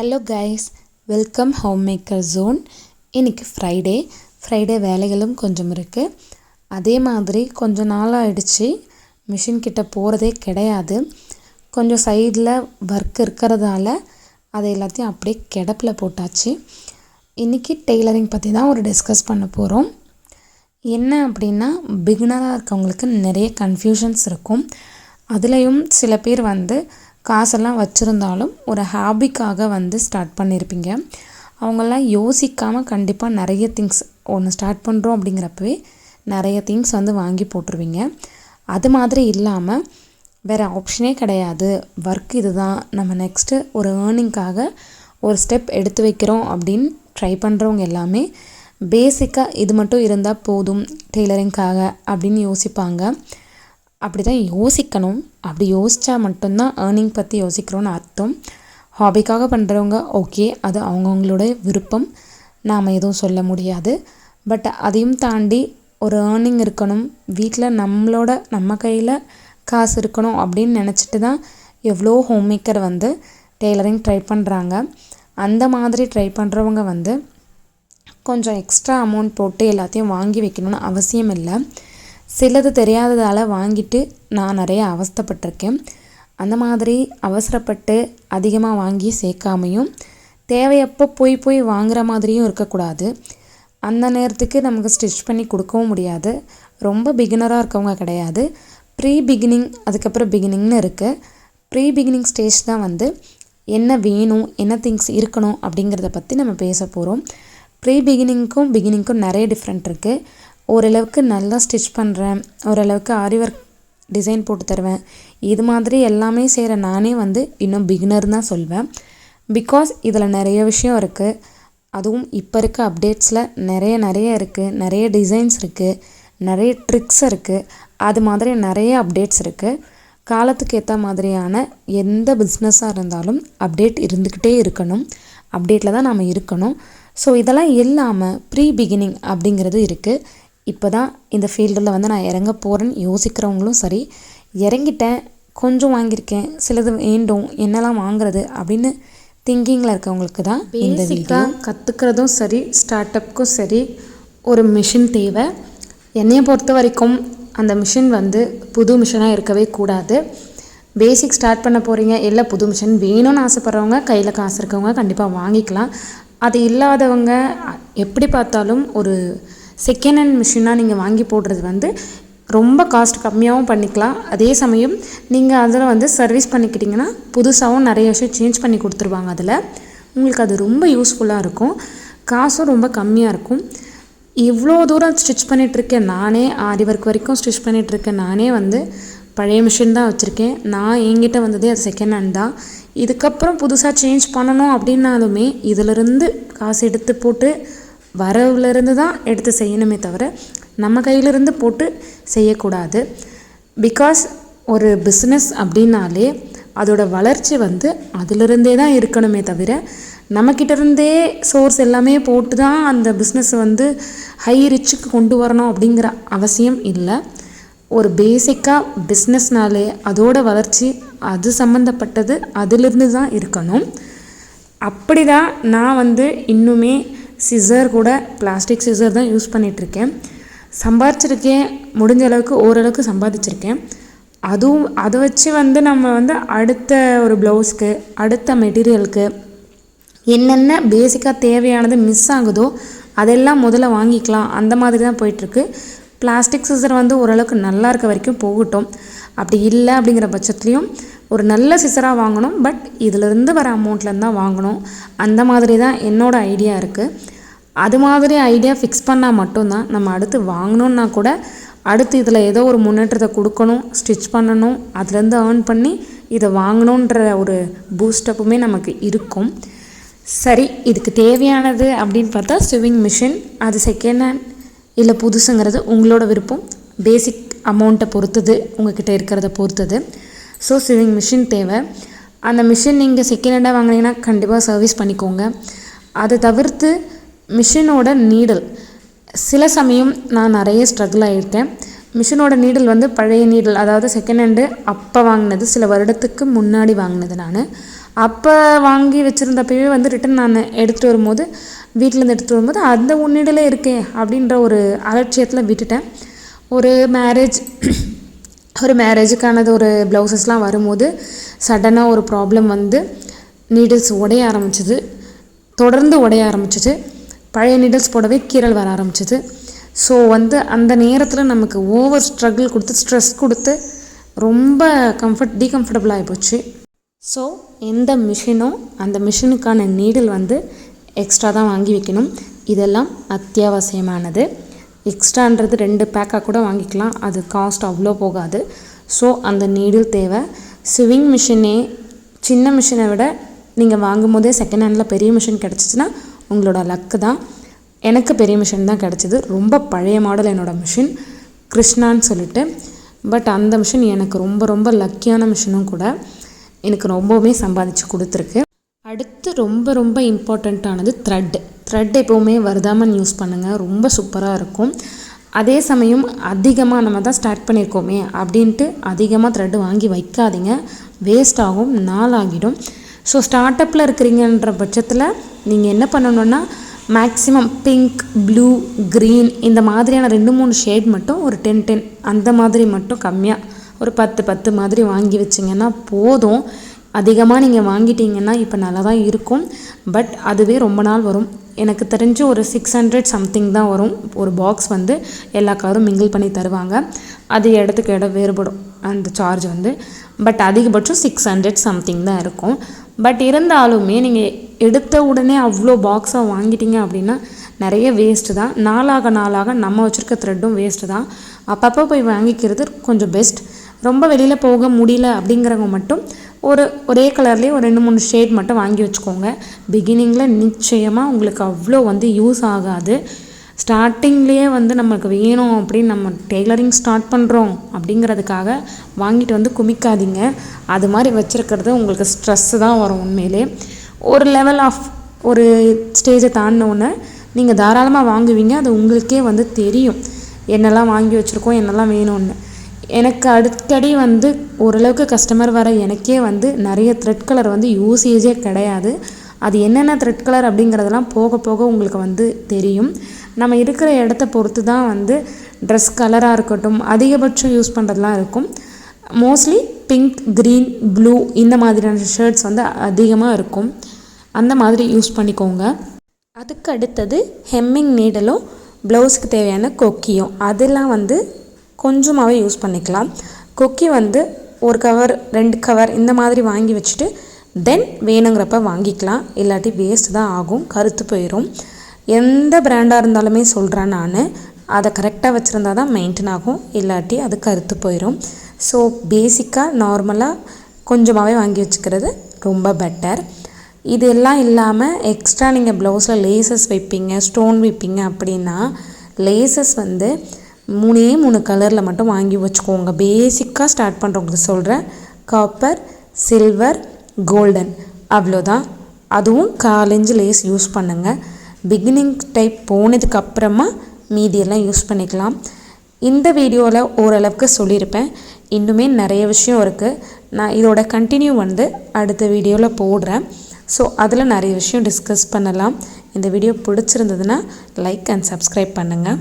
Hello guys welcome home maker zone இன்றைக்கி Friday Friday வேலைகளும் கொஞ்சம் இருக்குது அதே மாதிரி கொஞ்சம் நாளாகிடுச்சு மிஷின் கிட்ட போகிறதே கிடையாது. கொஞ்சம் சைடில் ஒர்க் இருக்கிறதால அதை எல்லாத்தையும் அப்படியே கிடப்பில் போட்டாச்சு. இன்றைக்கி டெய்லரிங் பற்றி தான் ஒரு டிஸ்கஸ் பண்ண போகிறோம் என்ன அப்படின்னா பிகினராக இருக்கவங்களுக்கு நிறைய கன்ஃபியூஷன்ஸ் இருக்கும். அதுலேயும் சில பேர் வந்து காசெல்லாம் வச்சுருந்தாலும் ஒரு ஹாபிக்காக வந்து ஸ்டார்ட் பண்ணியிருப்பீங்க அவங்கெல்லாம் யோசிக்காமல் கண்டிப்பாக நிறைய திங்ஸ் ஒன்று ஸ்டார்ட் பண்ணுறோம் அப்படிங்கிறப்பவே நிறைய திங்ஸ் வந்து வாங்கி போட்டுருவீங்க. அது மாதிரி இல்லாமல் வேறு ஆப்ஷனே கிடையாது. ஒர்க் இது தான் நம்ம நெக்ஸ்ட்டு ஒரு ஏர்னிங்காக ஒரு ஸ்டெப் எடுத்து வைக்கிறோம் அப்படின்னு ட்ரை பண்ணுறவங்க எல்லாமே பேசிக்காக இது மட்டும் இருந்தால் போதும் டெய்லரிங்காக அப்படின்னு யோசிப்பாங்க. அப்படி தான் யோசிக்கணும். அப்படி யோசித்தா மட்டும்தான் ஏர்னிங் பற்றி யோசிக்கிறோன்னு அர்த்தம். ஹாபிக்காக பண்ணுறவங்க ஓகே அது அவங்கவுங்களோட விருப்பம். நாம் எதுவும் சொல்ல முடியாது. பட் அதையும் தாண்டி ஒரு ஏர்னிங் இருக்கணும். வீட்டில் நம்மளோட நம்ம கையில் காசு இருக்கணும் அப்படின்னு நினச்சிட்டு தான் எவ்வளோ ஹோம் மேக்கர் வந்து டெய்லரிங் ட்ரை பண்ணுறாங்க அந்த மாதிரி ட்ரை பண்ணுறவங்க வந்து கொஞ்சம் எக்ஸ்ட்ரா அமௌண்ட் போட்டு எல்லாத்தையும் வாங்கி வைக்கணும்னு அவசியம் இல்லை. சிலது தெரியாததால் வாங்கிட்டு நான் நிறைய அவஸ்தைப்பட்டிருக்கேன். அந்த மாதிரி அவசரப்பட்டு அதிகமாக வாங்கி சேர்க்காமையும் தேவையப்போ போய் போய் வாங்குகிற மாதிரியும் இருக்கக்கூடாது. அந்த நேரத்துக்கு நமக்கு ஸ்டிச் பண்ணி கொடுக்கவும் முடியாது. ரொம்ப பிகினராக இருக்கவங்க கிடையாது. ப்ரீ பிகினிங் அதுக்கப்புறம் பிகினிங்னு இருக்குது ப்ரீ பிகினிங் ஸ்டேஜ் தான் வந்து என்ன வேணும் என்ன திங்ஸ் இருக்கணும் அப்படிங்கிறத பற்றி நம்ம பேச போகிறோம் ப்ரீ பிகினிங்க்கும் பிகினிங்க்கும் நிறைய டிஃப்ரெண்ட் இருக்குது ஓரளவுக்கு நல்லா ஸ்டிச் பண்ணுறேன் ஓரளவுக்கு ஆரி ஒர்க் டிசைன் போட்டு தருவேன். இது மாதிரி எல்லாமே செய்கிற நானே வந்து இன்னும் பிகினர் தான் சொல்வேன். பிகாஸ் இதில் நிறைய விஷயம் இருக்குது அதுவும் இப்போ இருக்க அப்டேட்ஸில் நிறைய நிறைய இருக்குது நிறைய டிசைன்ஸ் இருக்குது நிறைய ட்ரிக்ஸ் இருக்குது அது மாதிரி நிறைய அப்டேட்ஸ் இருக்குது காலத்துக்கு ஏற்ற மாதிரியான எந்த பிஸ்னஸாக இருந்தாலும் அப்டேட் இருந்துக்கிட்டே இருக்கணும். அப்டேட்டில் தான் நாம் இருக்கணும். ஸோ இதெல்லாம் இல்லாமல் ப்ரீ பிகினிங் அப்படிங்கிறது இருக்குது இப்போ தான் இந்த ஃபீல்டில் வந்து நான் இறங்க போகிறேன்னு யோசிக்கிறவங்களும் சரி இறங்கிட்டேன் கொஞ்சம் வாங்கியிருக்கேன் சிலது வேண்டும் என்னெல்லாம் வாங்குறது? அப்படின்னு திங்கிங்கில் இருக்கவங்களுக்கு தான் இந்த வீடியோ கற்றுக்கிறதும் சரி ஸ்டார்ட்அப்புக்கும் சரி ஒரு மிஷின் தேவை. என்னையை பொறுத்த வரைக்கும் அந்த மிஷின் வந்து புது மிஷினாக இருக்கவே கூடாது. பேசிக் ஸ்டார்ட் பண்ண போகிறீங்க இல்லை புது மிஷின் வேணும்னு ஆசைப்பட்றவங்க கையில் காசு இருக்கவங்க கண்டிப்பாக வாங்கிக்கலாம். அது இல்லாதவங்க எப்படி பார்த்தாலும் ஒரு செகண்ட் ஹேண்ட் மிஷினாக நீங்கள் வாங்கி போடுறது வந்து ரொம்ப காஸ்ட் கம்மியாகவும் பண்ணிக்கலாம். அதே சமயம் நீங்கள் அதில் வந்து சர்வீஸ் பண்ணிக்கிட்டிங்கன்னா புதுசாகவும் நிறைய விஷயம் சேஞ்ச் பண்ணி கொடுத்துருவாங்க அதில். உங்களுக்கு அது ரொம்ப யூஸ்ஃபுல்லாக இருக்கும். காசும் ரொம்ப கம்மியாக இருக்கும். இவ்வளோ தூரம் ஸ்டிச் பண்ணிகிட்ருக்கேன் நானே ஆரி ஒர்க் வரைக்கும் ஸ்டிச் பண்ணிகிட்ருக்கேன் நானே வந்து பழைய மிஷின் தான் வச்சுருக்கேன். நான் என்கிட்ட வந்ததே அது செகண்ட் ஹேண்ட் தான். இதுக்கப்புறம் புதுசாக சேஞ்ச் பண்ணணும் அப்படின்னாலுமே இதிலிருந்து காசு எடுத்து போட்டு வரவுலேருந்து தான் எடுத்து செய்யணுமே தவிர நம்ம கையிலிருந்து போட்டு செய்யக்கூடாது. பிகாஸ் ஒரு பிஸ்னஸ் அப்படின்னாலே அதோட வளர்ச்சி வந்து அதிலிருந்தே தான் இருக்கணுமே தவிர நம்மக்கிட்டேருந்தே சோர்ஸ் எல்லாமே போட்டு தான் அந்த பிஸ்னஸ் வந்து ஹை ரிச்சுக்கு கொண்டு வரணும் அப்படிங்கிற அவசியம் இல்லை. ஒரு பேசிக்காக பிஸ்னஸ்னாலே அதோட வளர்ச்சி அது சம்மந்தப்பட்டது அதிலிருந்து தான் இருக்கணும். அப்படி தான் நான் வந்து இன்னுமே சிசர் கூட பிளாஸ்டிக் சிசர் தான் யூஸ் பண்ணிகிட்ருக்கேன் சம்பாதிச்சிருக்கேன் முடிஞ்ச அளவுக்கு ஓரளவுக்கு சம்பாதிச்சிருக்கேன். அதுவும் அதை வச்சு வந்து நம்ம வந்து அடுத்த ஒரு ப்ளவுஸ்க்கு அடுத்த மெட்டீரியலுக்கு என்னென்ன பேசிக்காக தேவையானது மிஸ் ஆகுதோ அதெல்லாம் முதல்ல வாங்கிக்கலாம். அந்த மாதிரி தான் போயிட்டுருக்கு. பிளாஸ்டிக் சிசர் வந்து ஓரளவுக்கு நல்லா இருக்க வரைக்கும் போகட்டும். அப்படி இல்லை அப்படிங்கிற பட்சத்துலேயும் ஒரு நல்ல சிசராக வாங்கணும் பட் இதிலிருந்து வர அமௌண்ட்லேருந்து தான் வாங்கணும். அந்த மாதிரி தான் என்னோடய ஐடியா இருக்குது அது மாதிரி ஐடியா ஃபிக்ஸ் பண்ணால் மட்டும்தான் நம்ம அடுத்து வாங்கணுன்னா கூட அடுத்து இதில் ஏதோ ஒரு முன்னேற்றத்தை கொடுக்கணும் ஸ்டிச் பண்ணணும் அதுலேருந்து ஏர்ன் பண்ணி இதை வாங்கணுன்ற ஒரு பூஸ்டப்புமே நமக்கு இருக்கும். சரி இதுக்கு தேவையானது அப்படின்னு பார்த்தா ஸ்விவிங் மிஷின் அது செகண்ட் ஹேண்ட் இல்லை புதுசுங்கிறது உங்களோட விருப்பம். பேசிக் அமௌண்ட்டை பொறுத்தது உங்ககிட்ட இருக்கிறத பொறுத்தது. ஸோ சிவிங் மிஷின் தேவை. அந்த மிஷின் நீங்கள் செகண்ட் ஹேண்டாக வாங்கினீங்கன்னா கண்டிப்பாக சர்வீஸ் பண்ணிக்கோங்க. அதை தவிர்த்து மிஷினோட நீடல் சில சமயம் நான் நிறைய ஸ்ட்ரகிள் ஆகியிருக்கேன் மிஷினோட நீடல் வந்து பழைய நீடல் அதாவது செகண்ட் ஹேண்டு அப்போ வாங்கினது சில வருடத்துக்கு முன்னாடி வாங்கினது நான். அப்போ வாங்கி வச்சுருந்தப்பவே வந்து ரிட்டன் நான் எடுத்துகிட்டு வரும்போது வீட்டிலேருந்து எடுத்துகிட்டு வரும்போது அந்த உன்னிடலே இருக்கே அப்படின்ற ஒரு அலட்சியத்தில் விட்டுட்டேன். ஒரு மேரேஜ் ஒரு மேரேஜுக்கானது ஒரு ப்ளவுசஸ்லாம் வரும்போது சடனாக ஒரு ப்ராப்ளம் வந்து நீடில்ஸ் உடைய ஆரம்பிச்சிது. தொடர்ந்து உடைய ஆரம்பிச்சிது. பழைய நீடில்ஸ் போடவே கீறல் வர ஆரம்பிச்சிது. ஸோ வந்து அந்த நேரத்தில் நமக்கு ஓவர் ஸ்ட்ரகிள் கொடுத்து ஸ்ட்ரெஸ் கொடுத்து ரொம்ப கம்ஃபர்ட் டீகம்ஃபர்டபுள் ஆகிப்போச்சு ஸோ எந்த மிஷினோ அந்த மிஷினுக்கான நீடில் வந்து எக்ஸ்ட்ரா தான் வாங்கி வைக்கணும். இதெல்லாம் அத்தியாவசியமானது. எக்ஸ்ட்ரான்றது ரெண்டு பேக்காக கூட வாங்கிக்கலாம். அது காஸ்ட் அவ்வளோ போகாது. ஸோ அந்த நீடில் தேவை. ஸ்விங் மிஷினே சின்ன மிஷினை விட நீங்கள் வாங்கும் போதே செகண்ட் ஹேண்டில் பெரிய மிஷின் கிடச்சிச்சின்னா உங்களோட லக்கு தான். எனக்கு பெரிய மிஷின் தான் கிடச்சிது. ரொம்ப பழைய மாடல் என்னோடய மிஷின் கிருஷ்ணான்னு சொல்லிட்டு. பட் அந்த மிஷின் எனக்கு ரொம்ப ரொம்ப லக்கியான மிஷினும் கூட எனக்கு ரொம்பவுமே சம்பாதிச்சு கொடுத்துருக்கு. அடுத்து ரொம்ப ரொம்ப இம்பார்ட்டண்ட்டானது த்ரெட் த்ரெட் எப்போவுமே வருதாமன் யூஸ் பண்ணுங்கள் ரொம்ப சூப்பராக இருக்கும். அதே சமயம் அதிகமாக நம்ம தான் ஸ்டார்ட் பண்ணியிருக்கோமே அப்படின்ட்டு அதிகமாக த்ரெட்டு வாங்கி வைக்காதீங்க. வேஸ்ட் ஆகும் நாளாகிடும். ஸோ ஸ்டார்ட் அப்பில் இருக்கிறீங்கன்ற பட்சத்தில் நீங்கள் என்ன பண்ணணுன்னா மேக்ஸிமம் பிங்க் ப்ளூ க்ரீன் இந்த மாதிரியான ரெண்டு மூணு ஷேட் மட்டும் ஒரு டென் டென் அந்த மாதிரி மட்டும் கம்மியாக ஒரு பத்து பத்து மாதிரி வாங்கி வச்சிங்கன்னா போதும். அதிகமாக நீங்கள் வாங்கிட்டீங்கன்னா இப்போ நல்லா தான் இருக்கும். பட் அதுவே ரொம்ப நாள் வரும். எனக்கு தெரிஞ்சு ஒரு சிக்ஸ் ஹண்ட்ரட் சம்திங் தான் வரும். ஒரு பாக்ஸ் வந்து எல்லா காரும் மிங்கிள் பண்ணி தருவாங்க. அது இடத்துக்கு இடம் வேறுபடும். அந்த சார்ஜ் வந்து. பட் அதிகபட்சம் சிக்ஸ் ஹண்ட்ரட் சம்திங் தான் இருக்கும். பட் இருந்தாலுமே நீங்கள் எடுத்த உடனே அவ்வளோ பாக்ஸாக வாங்கிட்டீங்க அப்படின்னா நிறைய வேஸ்ட்டு தான். நாளாக நாளாக நம்ம வச்சுருக்க த்ரெட்டும் வேஸ்ட்டு தான். அப்பப்போ போய் வாங்கிக்கிறது கொஞ்சம் பெஸ்ட் ரொம்ப வெளியில் போக முடியல அப்படிங்கிறவங்க மட்டும் ஒரு ஒரே கலர்லேயே ஒரு ரெண்டு மூணு ஷேட் மட்டும் வாங்கி வச்சுக்கோங்க. பிகினிங்கில் நிச்சயமாக உங்களுக்கு அவ்வளோ வந்து யூஸ் ஆகாது. ஸ்டார்டிங்லேயே வந்து நமக்கு வேணும் அப்படின்னு நம்ம டெய்லரிங் ஸ்டார்ட் பண்ணுறோம் அப்படிங்கிறதுக்காக வாங்கிட்டு வந்து குமிக்காதீங்க. அது மாதிரி வச்சுருக்கிறது உங்களுக்கு ஸ்ட்ரெஸ்ஸு தான் வரும் உண்மையிலே. ஒரு லெவல் ஆஃப் ஒரு ஸ்டேஜை தாண்டினோன்னே நீங்கள் தாராளமாக வாங்குவீங்க. அது உங்களுக்கே வந்து தெரியும். என்னெல்லாம் வாங்கி வச்சுருக்கோம் என்னெல்லாம் வேணும்னு. எனக்கு அடிக்கடி வந்து ஓரளவுக்கு கஸ்டமர் வர எனக்கே வந்து நிறைய த்ரெட் கலர் வந்து யூசேஜே கிடையாது. அது என்னென்ன த்ரெட் கலர் அப்படிங்கிறதெல்லாம் போக போக உங்களுக்கு வந்து தெரியும். நம்ம இருக்கிற இடத்த பொறுத்து தான் வந்து ட்ரெஸ் கலராக இருக்கட்டும் அதிகபட்சம் யூஸ் பண்ணுறதுலாம் இருக்கும். மோஸ்ட்லி பிங்க் க்ரீன் ப்ளூ இந்த மாதிரியான ஷர்ட்ஸ் வந்து அதிகமாக இருக்கும். அந்த மாதிரி யூஸ் பண்ணிக்கோங்க. அதுக்கு அடுத்தது ஹெம்மிங் நீடலும் ப்ளவுஸுக்கு தேவையான கொக்கியும். அதெல்லாம் வந்து கொஞ்சமாகவே யூஸ் பண்ணிக்கலாம். கொக்கி வந்து ஒரு கவர் ரெண்டு கவர் இந்த மாதிரி வாங்கி வச்சுட்டு தென் வேணுங்கிறப்ப வாங்கிக்கலாம். இல்லாட்டி வேஸ்ட் தான் ஆகும் கருத்து போயிடும் எந்த பிராண்டாக இருந்தாலுமே சொல்கிறேன் நான். அதை கரெக்டாக வச்சுருந்தா தான் மெயின்டைன் ஆகும். இல்லாட்டி அது கருத்து போயிடும் ஸோ பேசிக்காக நார்மலாக கொஞ்சமாகவே வாங்கி வச்சுக்கிறது ரொம்ப பெட்டர் இது எல்லாம் இல்லாமல் எக்ஸ்ட்ரா நீங்கள் ப்ளவுஸில் லேசஸ் வைப்பீங்க ஸ்டோன் வைப்பீங்க அப்படின்னா லேசஸ் வந்து மூணே மூணு கலரில் மட்டும் வாங்கி வச்சுக்கோங்க. பேசிக்காக ஸ்டார்ட் பண்ணுறவங்களுக்கு சொல்கிறேன் காப்பர் சில்வர் கோல்டன் அவ்வளோதான் அதுவும் காலஞ்சு லேஸ் யூஸ் பண்ணுங்கள் பிகினிங் டைப் போனதுக்கு அப்புறமா மீதியெல்லாம் யூஸ் பண்ணிக்கலாம். இந்த வீடியோவில் ஓரளவுக்கு சொல்லியிருப்பேன். இன்னுமே நிறைய விஷயம் இருக்குது நான் இதோட கண்டினியூ வந்து அடுத்த வீடியோவில் போடுறேன். ஸோ அதில் நிறைய விஷயம் டிஸ்கஸ் பண்ணலாம். இந்த வீடியோ பிடிச்சிருந்ததுன்னா லைக் அண்ட் சப்ஸ்கிரைப் பண்ணுங்கள்